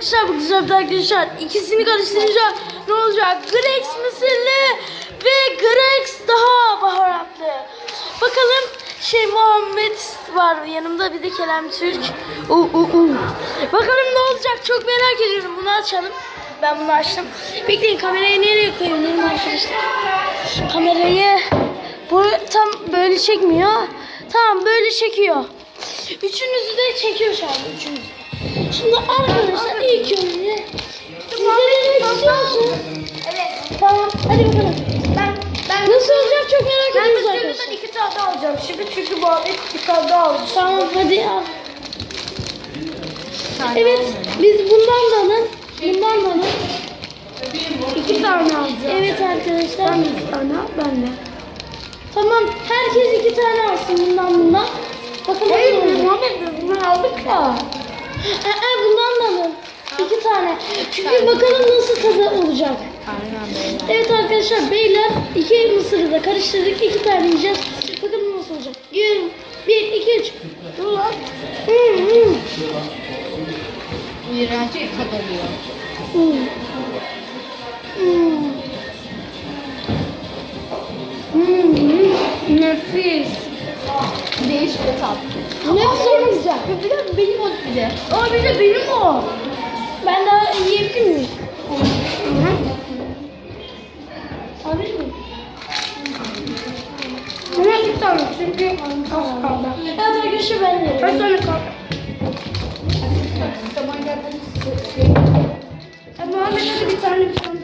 arkadaşlar bu güzel arkadaşlar. İkisini karıştırınca ne olacak? Grex mısırlı ve Grex daha baharatlı. Bakalım şey Muhammed var yanımda bir de Kerem Türk. Uh, uh, uh. Bakalım ne olacak çok merak ediyorum. Bunu açalım. Ben bunu açtım. Bekleyin kamerayı nereye koyabilirim arkadaşlar? Kamerayı bu tam böyle çekmiyor. Tamam böyle çekiyor. Üçünüzü de çekiyor şu an üçünüzü. Şimdi arkadaşlar ilk önce denemek istiyorsunuz. Evet. Tamam hadi bakalım. Ben ben Nasıl olacak çok merak ben ediyoruz arkadaşlar. iki tane alacağım şimdi çünkü Muhammed bir tane almış. Tamam hadi al. Evet biz bundan da alın. Bundan da alın. İki tane alacağım. Evet arkadaşlar. Sen iki tane al ben de. Tamam herkes iki tane alsın bundan bundan. Bakalım Hayır. Muhammed bunu aldık ya. Ee, bundan da alın. İki tane. Çünkü bakalım nasıl tadı olacak. Evet arkadaşlar beyler iki mısırı da karıştırdık. iki tane yiyeceğiz. Bakalım nasıl olacak. Bir, bir iki, üç. Bir tat hmm. Hmm. Hmm, hmm. Nefis. Değişik bir tat. Nefis güzel. Bir de benim o bir de. Aa bir de benim o. Ben daha yiyebilir miyim? Alabilir miyim? Ama bir tane çünkü az kaldı. Evet arkadaşlar ben de. Kaç tane kaldı? Zaman geldi. E, Muhammed'e de bir tane bir tane.